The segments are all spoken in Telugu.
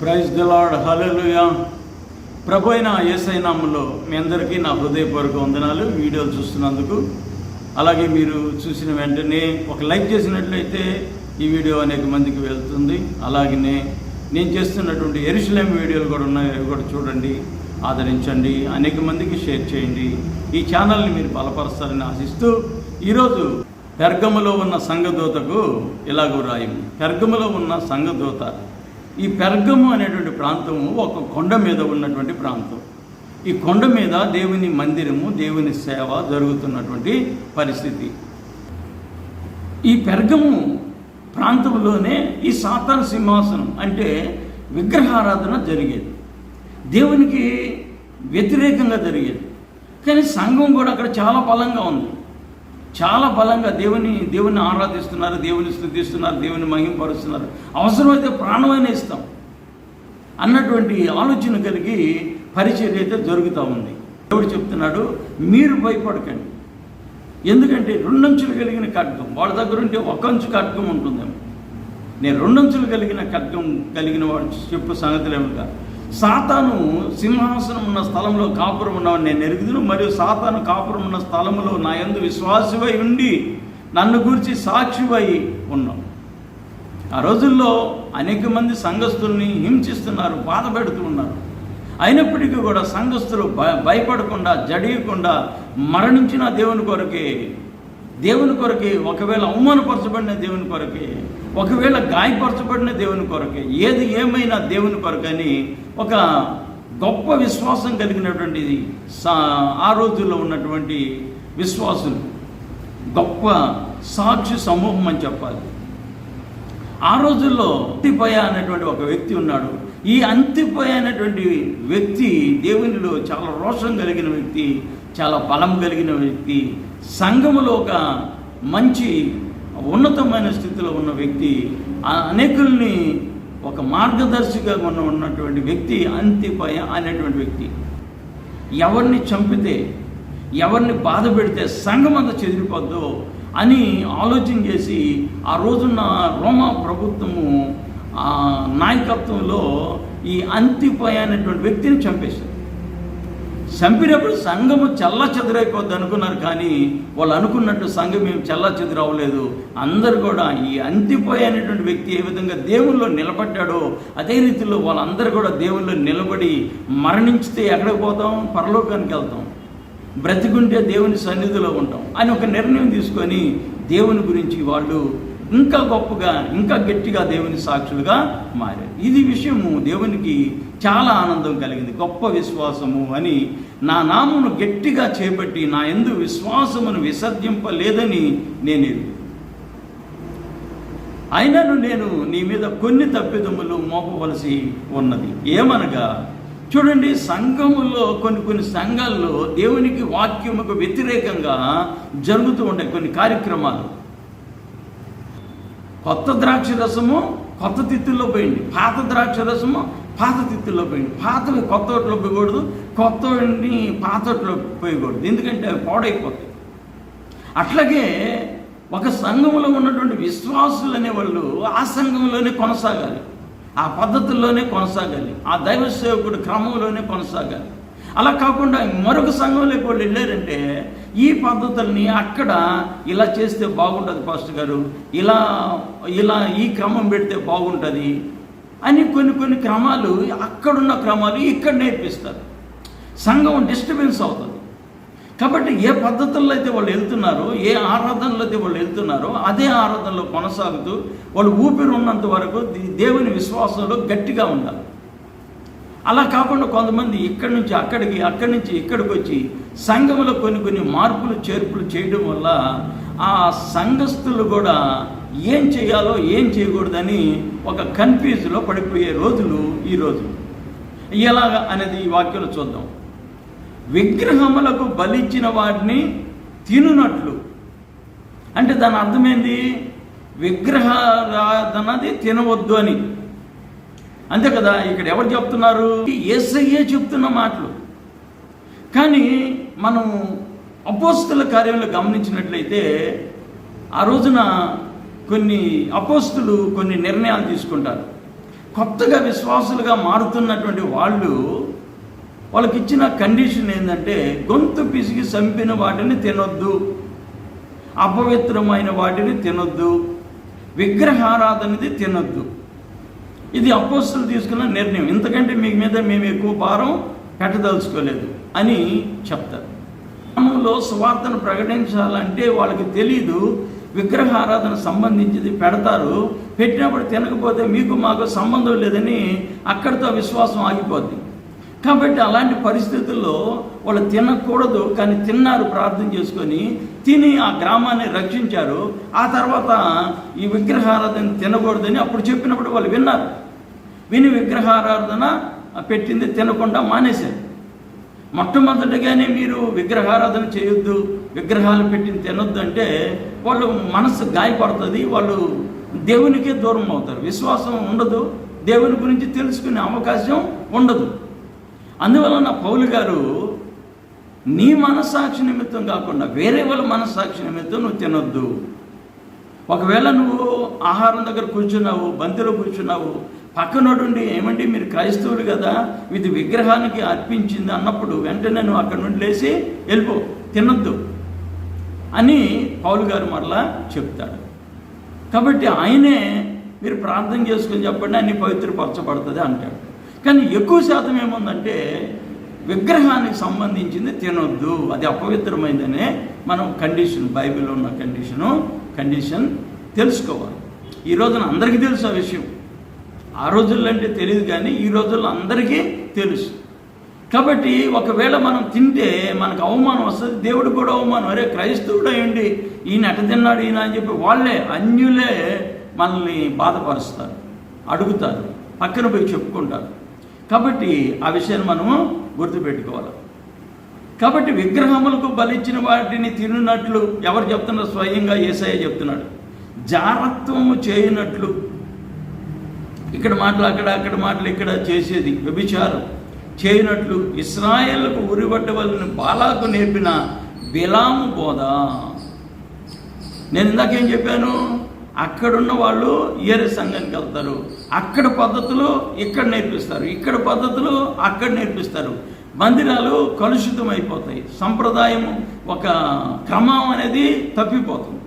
Praise the Lord hallelujah. ప్రభు అయిన యేసై నామంలో మీ అందరికీ నా హృదయపూర్వక వందనాలు. వీడియోలు చూస్తున్నందుకు. అలాగే మీరు చూసిన వెంటనే ఒక లైక్ చేసినట్లయితే ఈ వీడియో అనేక మందికి వెళ్తుంది. అలాగనే నేను చేస్తున్నటువంటి ఎరుసలేం వీడియోలు కూడా ఉన్నాయి. అవి కూడా చూడండి ఆదరించండి అనేక మందికి షేర్ చేయండి. ఈ ఛానల్ని మీరు బలపరుస్తారని ఆశిస్తూ ఈరోజు పెర్గములో ఉన్న సంఘదూతకు ఇలాగూ రాయం పెర్గములో ఉన్న సంఘదూత ఈ పెర్గము అనేటువంటి ప్రాంతము ఒక కొండ మీద ఉన్నటువంటి ప్రాంతం. ఈ కొండ మీద దేవుని మందిరము దేవుని సేవ జరుగుతున్నటువంటి పరిస్థితి. ఈ పెర్గము ప్రాంతంలోనే ఈ సాతాన సింహాసనం అంటే విగ్రహారాధన జరిగేది. దేవునికి వ్యతిరేకంగా జరిగేది. కానీ సంఘం కూడా అక్కడ చాలా బలంగా ఉంది. చాలా బలంగా దేవుని దేవుని ఆరాధిస్తున్నారు దేవుని స్థుతిస్తున్నారు దేవుని మహింపరుస్తున్నారు. అవసరమైతే ప్రాణమైన ఇస్తాం. అన్నటువంటి ఆలోచన కలిగి పరిచర్య అయితే జరుగుతూ ఉంది. దేవుడు చెప్తున్నాడు మీరు భయపడకండి. ఎందుకంటే రెండంచులు కలిగిన ఖడ్గం వాళ్ళ దగ్గర ఉంటే ఒక అంచు ఖడ్గం ఉంటుందేమో. నేను రెండంచులు కలిగిన ఖడ్గం కలిగిన వాడు చెప్పు సంగతులేముగా సాతాను సింహాసనం ఉన్న స్థలంలో కాపురం ఉన్న నేను ఎరుగుదును మరియు సాతాను కాపురం ఉన్న స్థలంలో నా ఎందు విశ్వాసవై ఉండి నన్ను గురించి సాక్షివై ఉన్నాం. ఆ రోజుల్లో అనేక మంది సంఘస్థుల్ని హింసిస్తున్నారు బాధ పెడుతూ ఉన్నారు. అయినప్పటికీ కూడా సంఘస్థులు భయ భయపడకుండా జడియకుండా మరణించిన దేవుని కొరకే దేవుని కొరకే ఒకవేళ అవమానపరచబడిన దేవుని కొరకే ఒకవేళ గాయపరచబడిన దేవుని కొరకే ఏది ఏమైనా దేవుని కొరకని ఒక గొప్ప విశ్వాసం కలిగినటువంటిది సా ఆ రోజుల్లో ఉన్నటువంటి విశ్వాసులు గొప్ప సాక్షి సమూహం అని చెప్పాలి. ఆ రోజుల్లో అంతిపయ అనేటువంటి ఒక వ్యక్తి ఉన్నాడు. ఈ అంతిపయ అనేటువంటి వ్యక్తి దేవునిలో చాలా రోషం కలిగిన వ్యక్తి చాలా బలం కలిగిన వ్యక్తి సంఘములో ఒక మంచి ఉన్నతమైన స్థితిలో ఉన్న వ్యక్తి ఆ అనేకుల్ని ఒక మార్గదర్శిగా ఉన్న ఉన్నటువంటి వ్యక్తి అంతిపయ అనేటువంటి వ్యక్తి. ఎవరిని చంపితే ఎవరిని బాధ పెడితే సంఘం అంతా చెదిరిపోద్దో అని ఆలోచన చేసి ఆ రోజున్న రోమా ప్రభుత్వము ఆ నాయకత్వంలో ఈ అంతిపయ అనేటువంటి వ్యక్తిని చంపేశారు. చంపినప్పుడు సంఘము చల్ల చెదురైపోద్ది అనుకున్నారు కానీ వాళ్ళు అనుకున్నట్టు సంఘం ఏం చల్ల చెదురవ్వలేదు అందరు కూడా ఈ అంతిపోయి అనేటువంటి వ్యక్తి ఏ విధంగా దేవుల్లో నిలబడ్డాడో అదే రీతిలో వాళ్ళందరూ కూడా దేవుల్లో నిలబడి మరణించితే ఎక్కడికి పోతాం? పరలోకానికి వెళ్తాం. బ్రతికుంటే దేవుని సన్నిధిలో ఉంటాం అని ఒక నిర్ణయం తీసుకొని దేవుని గురించి వాళ్ళు ఇంకా గొప్పగా ఇంకా గట్టిగా దేవుని సాక్షులుగా మారారు. ఇది విషయము దేవునికి చాలా ఆనందం కలిగింది. గొప్ప విశ్వాసము అని నా నామును గట్టిగా చేపట్టి నా ఎందు విశ్వాసమును విసర్జింపలేదని నేను అయినను నేను నీ మీద కొన్ని తప్పిదములు మోపవలసి ఉన్నది. ఏమనగా చూడండి సంఘములో కొన్ని కొన్ని సంఘాల్లో దేవునికి వాక్యముకు వ్యతిరేకంగా జరుగుతూ ఉండే కొన్ని కార్యక్రమాలు. కొత్త ద్రాక్ష రసము కొత్త తిత్తుల్లో పోయింది. పాత ద్రాక్ష రసము పాత తిత్తుల్లో పోయింది పాతని కొత్త ఒట్లో పోయకూడదు కొత్త పాత ఒట్లో పోయకూడదు. ఎందుకంటే అవి పాడైపోతాయి. అట్లాగే ఒక సంఘంలో ఉన్నటువంటి విశ్వాసులు అనేవాళ్ళు ఆ సంఘంలోనే కొనసాగాలి. ఆ పద్ధతుల్లోనే కొనసాగాలి. ఆ దైవ సేవకుడు క్రమంలోనే కొనసాగాలి. అలా కాకుండా మరొక సంఘంలోకి వాళ్ళు వెళ్ళారంటే ఈ పద్ధతుల్ని అక్కడ ఇలా చేస్తే బాగుంటుంది పాస్టర్ గారు. ఇలా ఇలా ఈ క్రమం పెడితే బాగుంటుంది. అని కొన్ని కొన్ని క్రమాలు అక్కడున్న క్రమాలు ఇక్కడ నేర్పిస్తారు. సంఘం డిస్టర్బెన్స్ అవుతుంది. కాబట్టి ఏ పద్ధతుల్లో అయితే వాళ్ళు వెళ్తున్నారో ఏ ఆరాధనలో అయితే వాళ్ళు వెళ్తున్నారో అదే ఆరాధనలో కొనసాగుతూ వాళ్ళు ఊపిరి ఉన్నంత వరకు దేవుని విశ్వాసంలో గట్టిగా ఉండాలి. అలా కాకుండా కొంతమంది ఇక్కడి నుంచి అక్కడికి అక్కడి నుంచి ఇక్కడికి వచ్చి సంఘంలో కొన్ని కొన్ని మార్పులు చేర్పులు చేయడం వల్ల ఆ సంఘస్థులు కూడా ఏం చేయాలో ఏం చేయకూడదని ఒక కన్ఫ్యూజ్లో పడిపోయే రోజులు ఈ రోజు. ఎలాగ అనేది ఈ వాక్యంలో చూద్దాం. విగ్రహములకు బలిచ్చిన వాటిని తినునట్లు. అంటే దాని అర్థమైంది? విగ్రహారాధనది తినవద్దు అని. అంతే కదా? ఇక్కడ ఎవరు చెప్తున్నారు? ఏసయ్యే చెప్తున్న మాటలు. కానీ మనం అపోస్తుల కార్యంలో గమనించినట్లయితే ఆ రోజున కొన్ని అపోస్తులు కొన్ని నిర్ణయాలు తీసుకుంటారు. కొత్తగా విశ్వాసులుగా మారుతున్నటువంటి వాళ్ళు వాళ్ళకి ఇచ్చిన కండిషన్ ఏంటంటే గొంతు పిసిగి చంపిన వాటిని తినొద్దు. అపవిత్రమైన వాటిని తినొద్దు. విగ్రహారాధనది తినొద్దు. ఇది అపోస్తులు తీసుకున్న నిర్ణయం. ఇంతకంటే మీ మీద మేము ఎక్కువ భారం పెట్టదలుచుకోలేదు అని చెప్తారు. గ్రామంలో సువార్తను ప్రకటించాలంటే వాళ్ళకి తెలీదు విగ్రహారాధన సంబంధించింది పెడతారు. పెట్టినప్పుడు తినకపోతే మీకు మాకు సంబంధం లేదని అక్కడితో విశ్వాసం ఆగిపోద్ది. కాబట్టి అలాంటి పరిస్థితుల్లో వాళ్ళు తినకూడదు కానీ తిన్నారు ప్రార్థన చేసుకొని తిని ఆ గ్రామాన్ని రక్షించారు. ఆ తర్వాత ఈ విగ్రహారాధన తినకూడదని అప్పుడు చెప్పినప్పుడు వాళ్ళు విన్నారు. విని విగ్రహారాధన పెట్టింది తినకుండా మానేశారు. మొట్టమొదటిగానే మీరు విగ్రహారాధన చేయొద్దు. విగ్రహాలు పెట్టిన తినొద్దు అంటే వాళ్ళు మనసు గాయపడుతుంది వాళ్ళు దేవునికే దూరం అవుతారు. విశ్వాసం ఉండదు దేవుని గురించి తెలుసుకునే అవకాశం ఉండదు. అందువలన పౌలు గారు నీ మనస్సాక్షి నిమిత్తం కాకుండా వేరే వాళ్ళ మనస్సాక్షి నిమిత్తం నువ్వు తినొద్దు. ఒకవేళ నువ్వు ఆహారం దగ్గర కూర్చున్నావు బంతిలో కూర్చున్నావు పక్కనోడుండి ఏమండి మీరు క్రైస్తవులు కదా ఇది విగ్రహానికి అర్పించింది అన్నప్పుడు వెంటనే నువ్వు అక్కడి నుండి లేచి వెళ్ళిపో తినొద్దు. అని పౌలు గారు మరలా చెప్తాడు కాబట్టి ఆయనే మీరు ప్రార్థన చేసుకుని చెప్పండి అన్ని పవిత్రపరచబడుతుంది అంటాడు. కానీ ఎక్కువ శాతం ఏముందంటే విగ్రహానికి సంబంధించింది తినొద్దు అది అపవిత్రమైందనే మనం కండిషన్ బైబిల్లో ఉన్న కండిషను కండిషన్ తెలుసుకోవాలి. ఈ రోజున అందరికీ తెలుసు ఆ విషయం. ఆ రోజుల్లో అంటే తెలియదు కానీ ఈ రోజుల్లో అందరికీ తెలుసు. కాబట్టి ఒకవేళ మనం తింటే మనకు అవమానం వస్తుంది. దేవుడు కూడా అవమానం. అరే క్రైస్తవుడు అయ్యండి. ఈయన ఎట తిన్నాడు ఈయన అని చెప్పి వాళ్ళే అన్యులే మనల్ని బాధపరుస్తారు. అడుగుతారు. పక్కన పోయి చెప్పుకుంటారు. కాబట్టి ఆ విషయాన్ని మనము గుర్తుపెట్టుకోవాలి. కాబట్టి విగ్రహములకు బలిచ్చిన వాటిని తిన్నట్లు ఎవరు చెప్తున్నారు? స్వయంగా ఏసయ్య చెప్తున్నాడు. జారత్వము చేయనట్లు. ఇక్కడ మాటలు అక్కడ అక్కడ మాటలు ఇక్కడ చేసేది వ్యభిచారం. చేయనట్లు ఇస్రాయేళ్ళకు ఉరిపట్టవలని బాలాకు నేర్పిన బిలాము బోధ. నేను ఇందాకేం చెప్పాను? అక్కడున్న వాళ్ళు ఏరే సంఘానికి వెళ్తారు. అక్కడ పద్ధతులు ఇక్కడ నేర్పిస్తారు. ఇక్కడ పద్ధతులు అక్కడ నేర్పిస్తారు. మందిరాలు కలుషితం అయిపోతాయి సంప్రదాయం ఒక క్రమం అనేది తప్పిపోతుంది.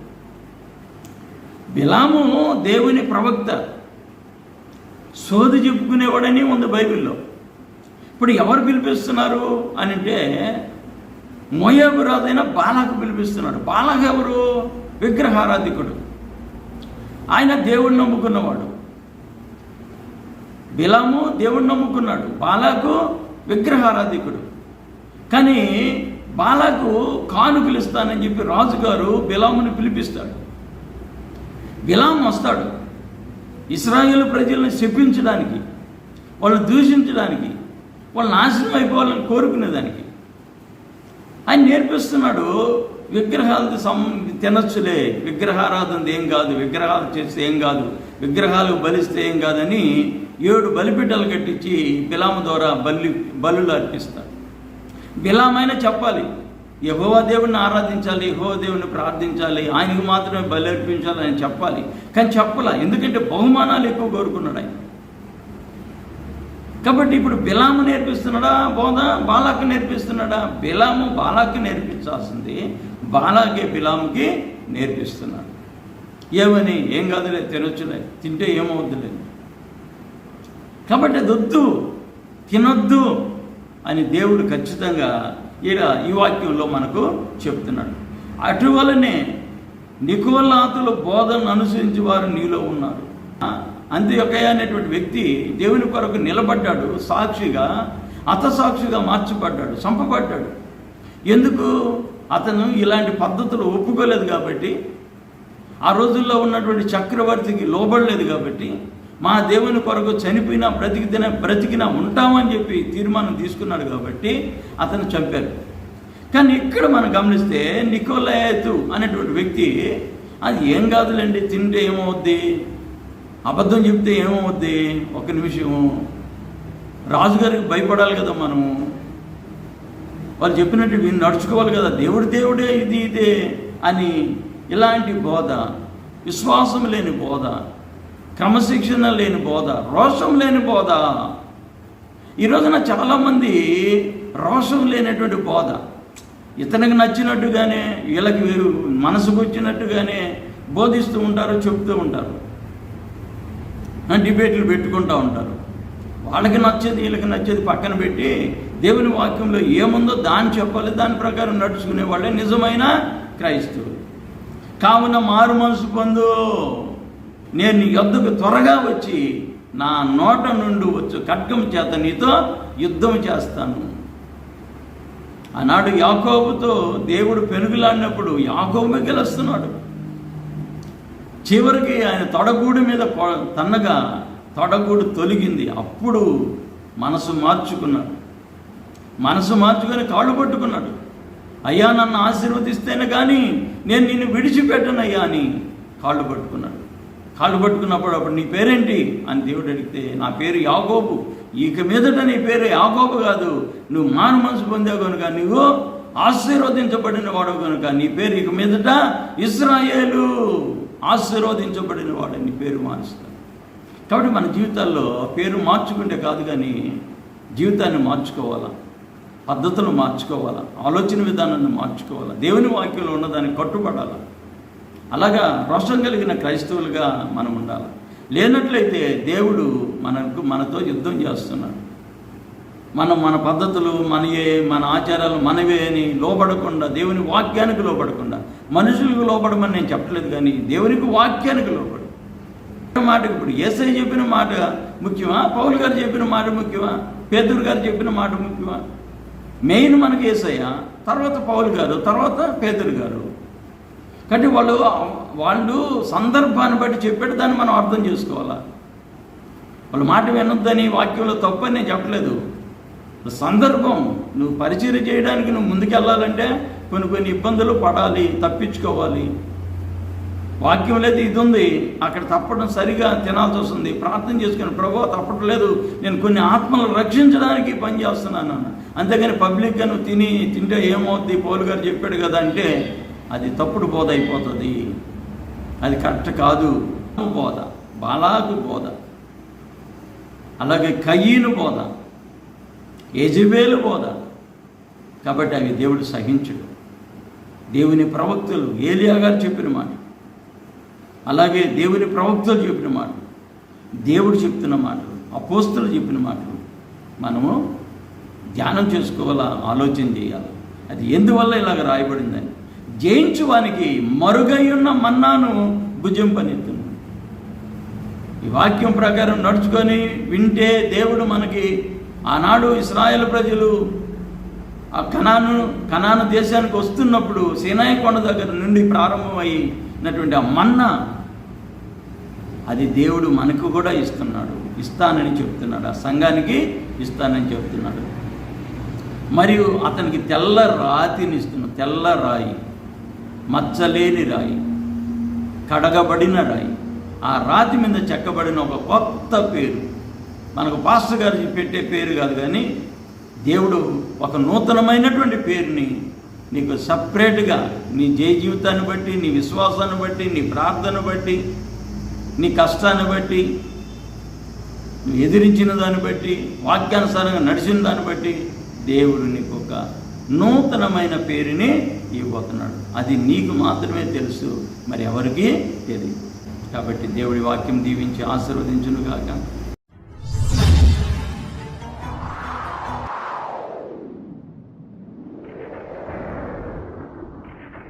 బిలాము దేవుని ప్రవక్త. సోది చెప్పుకునేవాడని ఉంది బైబిల్లో. ఇప్పుడు ఎవరు పిలిపిస్తున్నారు అని అంటే మోయాబు రాజైన బాలాకు పిలిపిస్తున్నాడు. బాలాకు ఎవరు? విగ్రహారాధికుడు. ఆయన దేవుణ్ణి నమ్ముకున్నవాడు. బిలాము దేవుణ్ణి నమ్ముకున్నాడు. బాలాకు విగ్రహారాధికుడు. కానీ బాలాకు కానుకలు ఇస్తానని చెప్పి రాజుగారు బిలాముని పిలిపిస్తాడు. బిలాం వస్తాడు. ఇస్రాయేల్ ప్రజల్ని శపించడానికి వాళ్ళు దూషించడానికి వాళ్ళు నాశనం అయిపోవాలని కోరుకునేదానికి ఆయన నేర్పిస్తున్నాడు విగ్రహాలది సం తినచ్చులే విగ్రహారాధన ఏం కాదు విగ్రహాలు చేస్తే ఏం కాదు విగ్రహాలు బలిస్తే ఏం కాదని ఏడు బలిపిడ్డలు కట్టించి బిలామ ద్వారా బలి బలులు అర్పిస్తాడు బిలామైనా చెప్పాలి యహోవా దేవుడిని ఆరాధించాలి యహోవా దేవుడిని ప్రార్థించాలి ఆయనకు మాత్రమే బలి అర్పించాలి అని చెప్పాలి. కానీ చెప్పాల ఎందుకంటే బహుమానాలు ఎక్కువ కోరుకున్నాడు ఆయన. కాబట్టి ఇప్పుడు బిలాము నేర్పిస్తున్నాడా? బోధ బాలాకు నేర్పిస్తున్నాడా? బిలాము బాలాకు నేర్పించాల్సింది బాలాకే బిలాముకి నేర్పిస్తున్నాడు. ఏమని? ఏం కాదులే తినొచ్చులే. తింటే ఏమవుద్దులే. కాబట్టి అది వద్దు తినొద్దు అని దేవుడు ఖచ్చితంగా ఈడ ఈ వాక్యంలో మనకు చెప్తున్నాడు. అటువలనే నికోలాతుల బోధనను అనుసరించి వారు నీలో ఉన్నారు. అంత్యొకయ అనేటువంటి వ్యక్తి దేవుని కొరకు నిలబడ్డాడు సాక్షిగా అతసాక్షిగా మార్చబడ్డాడు చంపబడ్డాడు. ఎందుకు? అతను ఇలాంటి పద్ధతులు ఒప్పుకోలేదు కాబట్టి ఆ రోజుల్లో ఉన్నటువంటి చక్రవర్తికి లోబడలేదు కాబట్టి మా దేవుని కొరకు చనిపోయినా బ్రతికిన బ్రతికినా ఉంటామని చెప్పి తీర్మానం తీసుకున్నాడు కాబట్టి అతను చంపారు కానీ ఇక్కడ మనం గమనిస్తే నికోలయతు అనేటువంటి వ్యక్తి అది ఏం కాదులేండి తింటే ఏమవుద్ది? అబద్ధం చెప్తే ఏమవుద్ది? ఒక నిమిషం. రాజుగారికి భయపడాలి కదా మనము. వాళ్ళు చెప్పినట్టు వీళ్ళు నడుచుకోవాలి కదా. దేవుడు దేవుడే ఇది ఇదే అని ఇలాంటి బోధ విశ్వాసం లేని బోధ క్రమశిక్షణ లేని బోధ రోషం లేని బోధ. ఈ రోజున చాలామంది రోషం లేనటువంటి బోధ. ఇతనికి నచ్చినట్టుగానే వీళ్ళకి వీరు మనసుకు వచ్చినట్టుగానే బోధిస్తూ ఉంటారు చెప్తూ ఉంటారు. డిబేట్లు పెట్టుకుంటూ ఉంటారు. వాళ్ళకి నచ్చేది వీళ్ళకి నచ్చేది పక్కన పెట్టి దేవుని వాక్యంలో ఏముందో దాన్ని చెప్పాలి దాని ప్రకారం నడుచుకునే వాళ్ళే నిజమైన క్రైస్తవులు. కావున మారు మనసు పొందు. నేను నీ యొద్దకు త్వరగా వచ్చి నా నోట నుండి వచ్చు ఖడ్గం చేత నీతో యుద్ధం చేస్తాను. ఆనాడు యాకోబుతో దేవుడు పెనుగులాడినప్పుడు యాకోబు గెలుస్తున్నాడు. చివరికి ఆయన తొడగూడు మీద తన్నగా తొడగూడు తొలగింది. అప్పుడు మనసు మార్చుకున్నాడు. మనసు మార్చుకొని కాళ్ళు పట్టుకున్నాడు. అయ్యా నన్ను ఆశీర్వదిస్తేనే కానీ నేను నిన్ను విడిచిపెట్టనయ్యా అని కాళ్ళు పట్టుకున్నాడు. కాళ్ళు పట్టుకున్నప్పుడు అప్పుడు నీ పేరేంటి? అని దేవుడు అడిగితే నా పేరు యాగోబు ఇక మీదట నీ పేరు యాగోబు కాదు. నువ్వు మాన మనసు పొందావు కనుక నువ్వు ఆశీర్వదించబడిన వాడు కనుక నీ పేరు ఇక మీదట ఇస్రాయేలు. ఆశీర్వదించబడిన వాడని పేరు మారుస్తాడు కాబట్టి మన జీవితాల్లో పేరు మార్చుకుంటే కాదు కానీ జీవితాన్ని మార్చుకోవాలా? పద్ధతులు మార్చుకోవాలా? ఆలోచన విధానాన్ని మార్చుకోవాలా? దేవుని వాక్యంలో ఉన్నదాన్ని కట్టుబడాలా? అలాగా రోషం కలిగిన క్రైస్తవులుగా మనం ఉండాలి? లేనట్లయితే దేవుడు మనకు మనతో యుద్ధం చేస్తున్నాడు. మనం మన పద్ధతులు మనయే మన ఆచారాలు మనవే అని లోబడకుండా దేవుని వాక్యానికి లోబడకుండా మనుషులకు లోబడమని నేను చెప్పలేదు కానీ దేవునికి వాక్యానికి లోబడు. మాటకు ఇప్పుడు ఏసై చెప్పిన మాట ముఖ్యమా? పౌలు గారు చెప్పిన మాట ముఖ్యమా? పేదరు గారు చెప్పిన మాట ముఖ్యమా? మెయిన్ మనకు ఏసయ్య తర్వాత పౌలు గారు తర్వాత పేదరు గారు. కాబట్టి వాళ్ళు వాళ్ళు సందర్భాన్ని బట్టి చెప్పాడు దాన్ని మనం అర్థం చేసుకోవాలా? వాళ్ళ మాట వినొద్దని వాక్యంలో తప్పని నేను చెప్పలేదు. సందర్భం నువ్వు పరిచయం చేయడానికి నువ్వు ముందుకెళ్ళాలంటే కొన్ని కొన్ని ఇబ్బందులు పడాలి తప్పించుకోవాలి. వాక్యం లేదు ఇది ఉంది. అక్కడ తప్పడం సరిగా తినాల్సి వస్తుంది. ప్రార్థన చేసుకుని ప్రభు తప్పట్లేదు. నేను కొన్ని ఆత్మలు రక్షించడానికి పని చేస్తున్నాను అంతేగాని పబ్లిక్గా నువ్వు తిని తింటే ఏమవుద్ది? పౌలు గారు చెప్పాడు కదా అంటే అది తప్పుడు బోధ అయిపోతుంది. అది కరెక్ట్ కాదు. బోధ బాలాకు బోధ. అలాగే కయ్యను బోధ. యజబేలు బోధ కాబట్టి అవి దేవుడు సహించడు. దేవుని ప్రవక్తలు ఏలియా గారు చెప్పిన మాట. అలాగే దేవుని ప్రవక్తలు చెప్పిన మాటలు దేవుడు చెప్తున్న మాటలు అపోస్తులు చెప్పిన మాటలు మనము ధ్యానం చేసుకోవాలా? ఆలోచన చేయాలి? అది ఎందువల్ల ఇలాగ రాయబడిందని? జయించువానికి మరుగై ఉన్న మన్నాను భుజింపనెత్తును. ఈ వాక్యం ప్రకారం నడుచుకొని వింటే దేవుడు మనకి ఆనాడు ఇస్రాయేల్ ప్రజలు ఆ కణాను కణాను దేశానికి వస్తున్నప్పుడు సీనాయి కొండ దగ్గర నుండి ప్రారంభమైనటువంటి ఆ మన్న అది దేవుడు మనకు కూడా ఇస్తున్నాడు. ఇస్తానని చెప్తున్నాడు. ఆ సంఘానికి ఇస్తానని చెప్తున్నాడు. మరియు అతనికి తెల్ల రాతిని ఇస్తున్నాడు తెల్ల రాయి మచ్చలేని రాయి కడగబడిన రాయి. ఆ రాతి మీద చెక్కబడిన ఒక కొత్త పేరు. మనకు పాస్టర్ గారు పెట్టే పేరు కాదు కానీ దేవుడు ఒక నూతనమైనటువంటి పేరుని నీకు సపరేట్గా నీ జయ జీవితాన్ని బట్టి నీ విశ్వాసాన్ని బట్టి నీ ప్రార్థన బట్టి నీ కష్టాన్ని బట్టి నువ్వు ఎదిరించిన దాన్ని బట్టి వాక్యానుసారంగా నడిచిన దాన్ని బట్టి దేవుడు నీకు ఒక నూతనమైన పేరుని ఇవ్వబోతున్నాడు. అది నీకు మాత్రమే తెలుసు మరి ఎవరికీ తెలియదు. కాబట్టి దేవుడి వాక్యం దీవించి ఆశీర్వదించును కాక